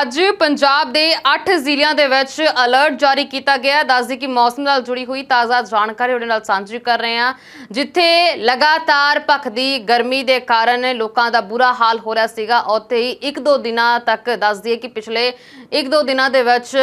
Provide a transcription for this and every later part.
ਅੱਜ ਪੰਜਾਬ ਦੇ 8 ਜ਼ਿਲ੍ਹਿਆਂ ਦੇ ਵਿੱਚ ਅਲਰਟ ਜਾਰੀ ਕੀਤਾ ਗਿਆ ਦੱਸਦੀ ਕਿ ਮੌਸਮ ਨਾਲ ਜੁੜੀ ਹੋਈ ਤਾਜ਼ਾ ਜਾਣਕਾਰੀ ਉਹਦੇ ਨਾਲ ਸਾਂਝੀ ਕਰ ਰਹੇ ਹਾਂ। ਜਿੱਥੇ ਲਗਾਤਾਰ ਭਖਦੀ ਗਰਮੀ ਦੇ ਕਾਰਨ ਲੋਕਾਂ ਦਾ ਬੁਰਾ ਹਾਲ ਹੋ ਰਿਹਾ ਸੀਗਾ, ਉੱਥੇ ਹੀ ਇੱਕ ਦੋ ਦਿਨਾਂ ਤੱਕ ਦੱਸਦੀ ਹੈ ਕਿ ਪਿਛਲੇ ਇੱਕ ਦੋ ਦਿਨਾਂ ਦੇ ਵਿੱਚ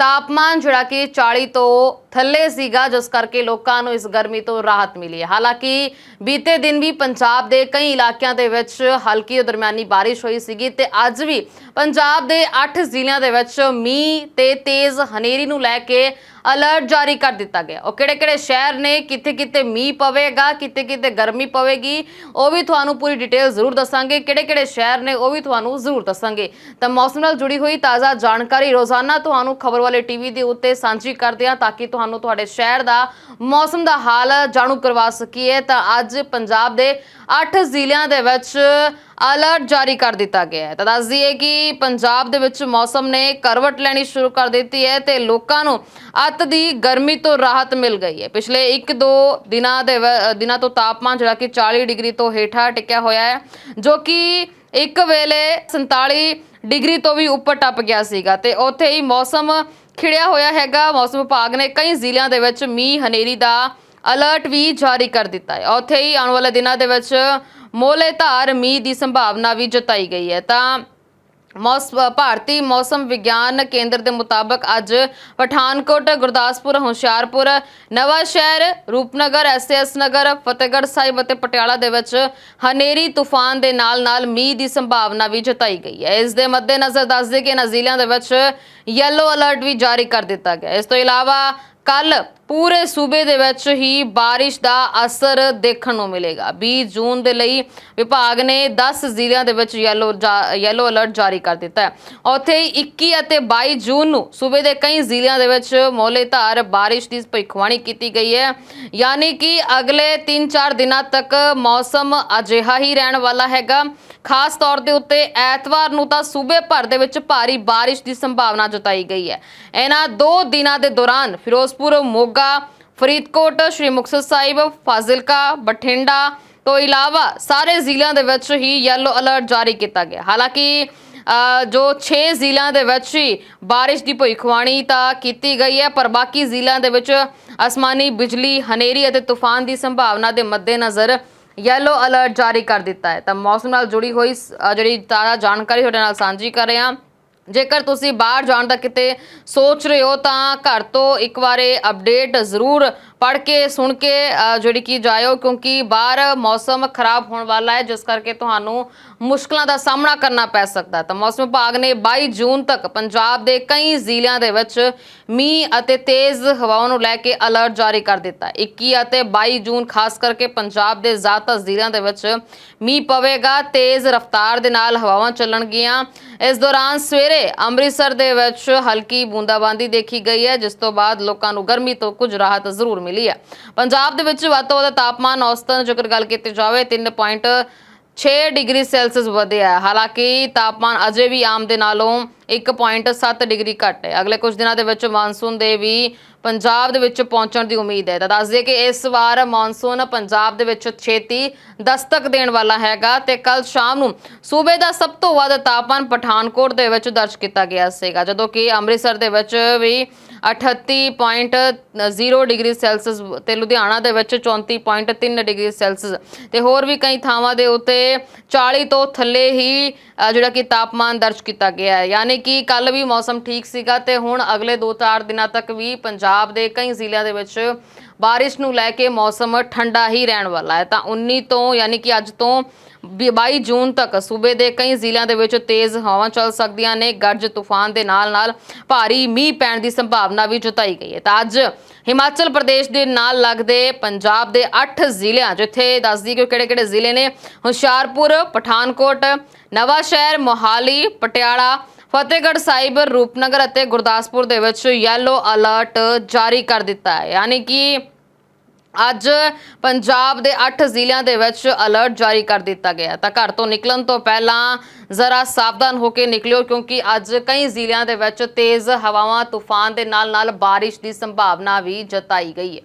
ਤਾਪਮਾਨ ਜਿਹੜਾ ਕਿ 40 ਤੋਂ ਥੱਲੇ ਸੀਗਾ, ਜਿਸ ਕਰਕੇ ਲੋਕਾਂ ਨੂੰ ਇਸ ਗਰਮੀ ਤੋਂ ਰਾਹਤ ਮਿਲੀ ਹੈ। ਹਾਲਾਂਕਿ ਬੀਤੇ ਦਿਨ ਵੀ ਪੰਜਾਬ ਦੇ ਕਈ ਇਲਾਕਿਆਂ ਦੇ ਵਿੱਚ ਹਲਕੀ ਤੋਂ ਦਰਮਿਆਨੀ ਬਾਰਿਸ਼ ਹੋਈ ਸੀਗੀ ਤੇ ਅੱਜ ਵੀ ਪੰਜਾਬ ਦੇ 8 ਜ਼ਿਲ੍ਹਿਆਂ ਦੇ ਵਿੱਚ ਮੀਂਹ ਤੇ ਤੇਜ਼ ਹਨੇਰੀ ਨੂੰ ਲੈ ਕੇ ਅਲਰਟ ਜਾਰੀ ਕਰ ਦਿੱਤਾ ਗਿਆ। ਉਹ ਕਿਹੜੇ-ਕਿਹੜੇ ਸ਼ਹਿਰ ਨੇ ਕਿੱਥੇ-ਕਿੱਥੇ ਮੀਂਹ ਪਵੇਗਾ ਕਿੱਥੇ-ਕਿੱਥੇ ਗਰਮੀ ਪਵੇਗੀ, ਉਹ ਵੀ ਤੁਹਾਨੂੰ ਪੂਰੀ ਡਿਟੇਲ ਜ਼ਰੂਰ ਦੱਸਾਂਗੇ। ਕਿਹੜੇ-ਕਿਹੜੇ ਸ਼ਹਿਰ ਨੇ, ਉਹ ਵੀ ਤੁਹਾਨੂੰ ਜ਼ਰੂਰ ਦੱਸਾਂਗੇ। ਤਾਂ ਮੌਸਮ ਨਾਲ ਜੁੜੀ ਹੋਈ ਤਾਜ਼ਾ ਜਾਣਕਾਰੀ, ਰੋਜ਼ਾਨਾ ਤੁਹਾਨੂੰ ਖਬਰ ਵਾਲੇ ਟੀਵੀ ਦੇ ਉੱਤੇ ਸਾਂਝੀ ਕਰਦੇ ਹਾਂ ਤਾਂ ਕਿ ਤੁਹਾਨੂੰ ਤੁਹਾਡੇ ਸ਼ਹਿਰ ਦਾ ਮੌਸਮ ਦਾ ਹਾਲ ਜਾਣੂ ਕਰਵਾ ਸਕੀਏ। ਤਾਂ ਅੱਜ ਪੰਜਾਬ ਦੇ 8 ਜ਼ਿਲ੍ਹਿਆਂ ਦੇ ਵਿੱਚ ਅਲਰਟ ਜਾਰੀ ਕਰ ਦਿੱਤਾ ਗਿਆ ਹੈ। ਤਾਂ ਦੱਸ ਦਈਏ ਕਿ ਪੰਜਾਬ ਦੇ ਵਿੱਚ ਮੌਸਮ ਨੇ ਕਰਵਟ ਲੈਣੀ ਸ਼ੁਰੂ ਕਰ ਦਿੱਤੀ ਹੈ ਤੇ ਲੋਕਾਂ ਨੂੰ ਅੱਤ ਦੀ ਗਰਮੀ ਤੋਂ ਰਾਹਤ ਮਿਲ ਗਈ ਹੈ। ਪਿਛਲੇ 1-2 ਦਿਨਾਂ ਦੇ ਦਿਨਾਂ ਤੋਂ ਤਾਪਮਾਨ ਜਿਹੜਾ ਕਿ 40 ਡਿਗਰੀ ਤੋਂ ਹੇਠਾਂ ਟਿਕਿਆ ਹੋਇਆ ਹੈ, ਜੋ ਕਿ ਇੱਕ ਵੇਲੇ 47 ਡਿਗਰੀ ਤੋਂ ਵੀ ਉੱਪਰ ਟੱਪ ਗਿਆ ਸੀਗਾ ਤੇ ਉੱਥੇ ਹੀ ਮੌਸਮ ਖਿੜਿਆ ਹੋਇਆ ਹੈਗਾ। ਮੌਸਮ ਵਿਭਾਗ ਨੇ ਕਈ ਜ਼ਿਲ੍ਹਿਆਂ ਦੇ ਵਿੱਚ ਮੀਂਹ, ਹਨੇਰੀ ਦਾ ਅਲਰਟ ਵੀ ਜਾਰੀ ਕਰ ਦਿੱਤਾ ਹੈ। ਉੱਥੇ ਹੀ ਆਉਣ ਵਾਲੇ ਦਿਨਾਂ ਦੇ ਵਿੱਚ ਮੋਲੇ ਧਾਰ ਮੀਂਹ ਦੀ ਸੰਭਾਵਨਾ ਵੀ ਜਤਾਈ ਗਈ ਹੈ। ਤਾਂ ਮੌਸ, ਭਾਰਤੀ ਮੌਸਮ ਵਿਗਿਆਨ ਕੇਂਦਰ ਦੇ ਮੁਤਾਬਕ ਅੱਜ ਪਠਾਨਕੋਟ, ਗੁਰਦਾਸਪੁਰ, ਹੁਸ਼ਿਆਰਪੁਰ ਨਵਾਂ ਸ਼ਹਿਰ ਰੂਪਨਗਰ, ਐਸਐਸ ਨਗਰ, ਫਤਿਹਗੜ੍ਹ ਸਾਹਿਬ ਅਤੇ ਪਟਿਆਲਾ ਦੇ ਵਿੱਚ ਹਨੇਰੀ ਤੂਫਾਨ ਦੇ ਨਾਲ-ਨਾਲ ਮੀਂਹ ਦੀ ਸੰਭਾਵਨਾ ਵੀ ਜਤਾਈ ਗਈ ਹੈ। ਇਸ ਦੇ ਮੱਦੇਨਜ਼ਰ ਦੱਸਦੇ ਕਿ ਇਹਨਾਂ ਜ਼ਿਲ੍ਹਿਆਂ ਦੇ ਵਿੱਚ ਯੈਲੋ ਅਲਰਟ ਵੀ ਜਾਰੀ ਕਰ ਦਿੱਤਾ ਗਿਆ ਇਸ ਤੋਂ ਇਲਾਵਾ ਕੱਲ ਪੂਰੇ ਸੂਬੇ ਦੇ ਵਿੱਚ ਹੀ ਬਾਰਿਸ਼ ਦਾ ਅਸਰ ਦੇਖਣ ਨੂੰ ਮਿਲੇਗਾ। 20 ਜੂਨ ਦੇ ਲਈ ਵਿਭਾਗ ਨੇ 10 ਜ਼ਿਲ੍ਹਿਆਂ ਦੇ ਵਿੱਚ ਯੈਲੋ ਯੈਲੋ ਅਲਰਟ ਜਾਰੀ ਕਰ ਦਿੱਤਾ ਹੈ। ਉੱਥੇ ਹੀ 21 ਅਤੇ 22 ਜੂਨ ਨੂੰ ਸੂਬੇ ਦੇ ਕਈ ਜ਼ਿਲ੍ਹਿਆਂ ਦੇ ਵਿੱਚ ਮੌਲੇਧਾਰ ਬਾਰਿਸ਼ ਦੀ ਭਵਿੱਖਬਾਣੀ ਕੀਤੀ ਗਈ ਹੈ। ਯਾਨੀ ਕਿ ਅਗਲੇ 3-4 ਦਿਨਾਂ ਤੱਕ ਮੌਸਮ ਅਜਿਹਾ ਹੀ ਰਹਿਣ ਵਾਲਾ ਹੈਗਾ। ਖਾਸ ਤੌਰ ਦੇ ਉੱਤੇ ਐਤਵਾਰ ਨੂੰ ਤਾਂ ਸੂਬੇ ਭਰ ਦੇ ਵਿੱਚ ਭਾਰੀ ਬਾਰਿਸ਼ ਦੀ ਸੰਭਾਵਨਾ ਜਤਾਈ ਗਈ ਹੈ। ਇਹਨਾਂ ਦੋ ਦਿਨਾਂ ਦੇ ਦੌਰਾਨ ਫਿਰੋਜ਼ਪੁਰ, ਮੋਗਾ, ਫਰੀਦਕੋਟ, ਸ਼੍ਰੀ ਮੁਕਤਸਰ ਸਾਹਿਬ, ਫਾਜ਼ਿਲਕਾ, ਬਠਿੰਡਾ ਤੋਂ ਇਲਾਵਾ ਸਾਰੇ ਜ਼ਿਲ੍ਹਿਆਂ ਦੇ ਵਿੱਚ ਹੀ ਯੈਲੋ ਅਲਰਟ ਜਾਰੀ ਕੀਤਾ ਗਿਆ। ਹਾਲਾਂਕਿ ਜੋ 6 ਜ਼ਿਲ੍ਹਿਆਂ ਦੇ ਵਿੱਚ ਹੀ ਬਾਰਿਸ਼ ਦੀ ਭਵਿੱਖਬਾਣੀ ਤਾਂ ਕੀਤੀ ਗਈ ਹੈ, ਪਰ ਬਾਕੀ ਜ਼ਿਲ੍ਹਿਆਂ ਦੇ ਵਿੱਚ ਅਸਮਾਨੀ ਬਿਜਲੀ, ਹਨੇਰੀ ਅਤੇ ਤੂਫਾਨ ਦੀ ਸੰਭਾਵਨਾ ਦੇ ਮੱਦੇਨਜ਼ਰ ਯੈਲੋ ਅਲਰਟ ਜਾਰੀ ਕਰ ਦਿੱਤਾ ਹੈ। ਤਾਂ ਮੌਸਮ ਨਾਲ ਜੁੜੀ ਹੋਈ ਸ- ਅ, ਜਿਹੜੀ ਤਾਜ਼ਾ ਜਾਣਕਾਰੀ ਤੁਹਾਡੇ ਨਾਲ ਸਾਂਝੀ ਕਰ ਰਹੇ ਹਾਂ। ਜੇਕਰ ਤੁਸੀਂ ਬਾਹਰ ਜਾਣ ਦਾ ਕਿਤੇ ਸੋਚ ਰਹੇ ਹੋ, ਤਾਂ ਘਰ ਤੋਂ ਇੱਕ ਵਾਰੇ ਅਪਡੇਟ ਜ਼ਰੂਰ ਪੜ੍ਹ ਕੇ, ਸੁਣ ਕੇ ਜਿਹੜੀ ਕਿ ਜਾਇਓ, ਕਿਉਂਕਿ ਬਾਹਰ ਮੌਸਮ ਖਰਾਬ ਹੋਣ ਵਾਲਾ ਹੈ, ਜਿਸ ਕਰਕੇ ਤੁਹਾਨੂੰ ਮੁਸ਼ਕਲਾਂ ਦਾ ਸਾਹਮਣਾ ਕਰਨਾ ਪੈ ਸਕਦਾ ਤਾਂ ਮੌਸਮ ਵਿਭਾਗ ਨੇ 22 ਜੂਨ ਤੱਕ ਪੰਜਾਬ ਦੇ ਕਈ ਜ਼ਿਲ੍ਹਿਆਂ ਦੇ ਵਿੱਚ ਮੀਂਹ ਅਤੇ ਤੇਜ਼ ਹਵਾਵਾਂ ਨੂੰ ਲੈ ਕੇ ਅਲਰਟ ਜਾਰੀ ਕਰ ਦਿੱਤਾ ਹੈ। 21 ਅਤੇ 22 ਜੂਨ, ਖਾਸ ਕਰਕੇ ਪੰਜਾਬ ਦੇ ਜ਼ਿਆਦਾਤਰ ਜ਼ਿਲ੍ਹਿਆਂ ਦੇ ਵਿੱਚ ਮੀਂਹ ਪਵੇਗਾ, ਤੇਜ਼ ਰਫ਼ਤਾਰ ਦੇ ਨਾਲ ਹਵਾਵਾਂ ਚੱਲਣਗੀਆਂ ਇਸ ਦੌਰਾਨ ਸਵੇਰੇ ਅੰਮ੍ਰਿਤਸਰ ਦੇ ਵਿੱਚ ਹਲਕੀ ਬੂੰਦਾਬਾਂਦੀ ਦੇਖੀ ਗਈ ਹੈ, ਜਿਸ ਤੋਂ ਬਾਅਦ ਲੋਕਾਂ ਨੂੰ ਗਰਮੀ ਤੋਂ ਕੁਝ ਰਾਹਤ ਜ਼ਰੂਰ ਮਿਲੀ ਹੈ। ਪੰਜਾਬ ਦੇ ਵਿੱਚ ਵੱਧ ਤੋਂ ਵੱਧ ਤਾਪਮਾਨ ਔਸਤਨ ਜੇਕਰ ਗੱਲ ਕੀਤੀ ਜਾਵੇ 3.6 ਡਿਗਰੀ ਸੈਲਸੀਅਸ ਵਧਿਆ ਹਾਲਾਂਕਿ ਤਾਪਮਾਨ ਅਜੇ ਵੀ ਆਮ ਦੇ ਨਾਲੋਂ 1.7 ਡਿਗਰੀ ਘੱਟ ਹੈ। ਅਗਲੇ ਕੁਝ ਦਿਨਾਂ ਦੇ ਵਿੱਚ ਮਾਨਸੂਨ ਦੇ ਵੀ ਪੰਜਾਬ ਦੇ ਵਿੱਚ ਪਹੁੰਚਣ ਦੀ ਉਮੀਦ ਹੈ। ਤਾਂ ਦੱਸ ਦਈਏ ਕਿ ਇਸ ਵਾਰ ਮਾਨਸੂਨ ਪੰਜਾਬ ਦੇ ਵਿੱਚ ਛੇਤੀ ਦਸਤਕ ਦੇਣ ਵਾਲਾ ਹੈਗਾ ਤੇ ਕੱਲ ਸ਼ਾਮ ਨੂੰ ਸੂਬੇ ਦਾ ਸਭ ਤੋਂ ਵੱਧ ਤਾਪਮਾਨ ਪਠਾਨਕੋਟ ਦੇ ਵਿੱਚ ਦਰਜ ਕੀਤਾ ਗਿਆ ਸੀਗਾ, ਜਦੋਂ ਕਿ ਅੰਮ੍ਰਿਤਸਰ ਦੇ ਵਿੱਚ ਵੀ 38.0 ਡਿਗਰੀ ਸੈਲਸੀਅਸ ਤੇ ਲੁਧਿਆਣਾ ਦੇ ਵਿੱਚ 34.3 ਡਿਗਰੀ ਸੈਲਸੀਅਸ ਤੇ ਹੋਰ ਵੀ ਕਈ ਥਾਵਾਂ ਦੇ ਉੱਤੇ 40 ਤੋਂ ਥੱਲੇ ਹੀ ਜਿਹੜਾ ਕਿ ਤਾਪਮਾਨ ਦਰਜ ਕੀਤਾ ਗਿਆ ਹੈ। ਯਾਨੀ ਕਿ ਕੱਲ ਵੀ ਮੌਸਮ ਠੀਕ ਸੀਗਾ ਤੇ ਹੁਣ ਅਗਲੇ 2-4 ਦਿਨਾਂ ਤੱਕ ਵੀ ਪੰਜਾਬ ਦੇ ਕਈ ਜ਼ਿਲ੍ਹਿਆਂ ਦੇ ਵਿੱਚ ਬਾਰਿਸ਼ ਨੂੰ ਲੈ ਕੇ ਮੌਸਮ ਠੰਡਾ ਹੀ ਰਹਿਣ ਵਾਲਾ ਹੈ। ਤਾਂ 19 ਤੋਂ ਯਾਨੀ ਕਿ ਅੱਜ ਤੋਂ 22 ਜੂਨ ਤੱਕ ਸੂਬੇ ਦੇ ਕਈ ਜ਼ਿਲ੍ਹਿਆਂ ਦੇ ਵਿੱਚ ਤੇਜ਼ ਹਵਾਵਾਂ ਚੱਲ ਸਕਦੀਆਂ ਨੇ। ਗਰਜ ਤੂਫਾਨ ਦੇ ਨਾਲ-ਨਾਲ ਭਾਰੀ ਮੀਂਹ ਪੈਣ ਦੀ ਸੰਭਾਵਨਾ ਵੀ ਜਤਾਈ ਗਈ ਹੈ। ਤਾਂ ਅੱਜ ਹਿਮਾਚਲ ਪ੍ਰਦੇਸ਼ ਦੇ ਨਾਲ ਲੱਗਦੇ ਪੰਜਾਬ ਦੇ 8 ਜ਼ਿਲ੍ਹਿਆਂ, ਜਿੱਥੇ ਦੱਸਦੀ ਕਿ ਕਿਹੜੇ-ਕਿਹੜੇ ਜ਼ਿਲ੍ਹੇ ਨੇ, ਹੁਸ਼ਿਆਰਪੁਰ, ਪਠਾਨਕੋਟ ਨਵਾਂ ਸ਼ਹਿਰ ਮੋਹਾਲੀ, ਪਟਿਆਲਾ ਫਤਿਹਗੜ੍ਹ ਸਾਹਿਬ, ਰੂਪਨਗਰ ਅਤੇ ਗੁਰਦਾਸਪੁਰ ਦੇ ਵਿੱਚ ਯੈਲੋ ਅਲਰਟ ਜਾਰੀ ਕਰ ਦਿੱਤਾ ਹੈ। ਯਾਨੀ ਕਿ ਅੱਜ ਪੰਜਾਬ ਦੇ 8 ਜ਼ਿਲ੍ਹਿਆਂ ਦੇ ਵਿੱਚ ਅਲਰਟ ਜਾਰੀ ਕਰ ਦਿੱਤਾ ਗਿਆ ਤਾਂ ਘਰ ਤੋਂ ਨਿਕਲਣ ਤੋਂ ਪਹਿਲਾਂ ਜ਼ਰਾ ਸਾਵਧਾਨ ਹੋ ਕੇ ਨਿਕਲਿਓ, ਕਿਉਂਕਿ ਅੱਜ ਕਈ ਜ਼ਿਲ੍ਹਿਆਂ ਦੇ ਵਿੱਚ ਤੇਜ਼ ਹਵਾਵਾਂ, ਤੂਫਾਨ ਦੇ ਨਾਲ ਨਾਲ ਬਾਰਿਸ਼ ਦੀ ਸੰਭਾਵਨਾ ਵੀ ਜਤਾਈ ਗਈ ਹੈ।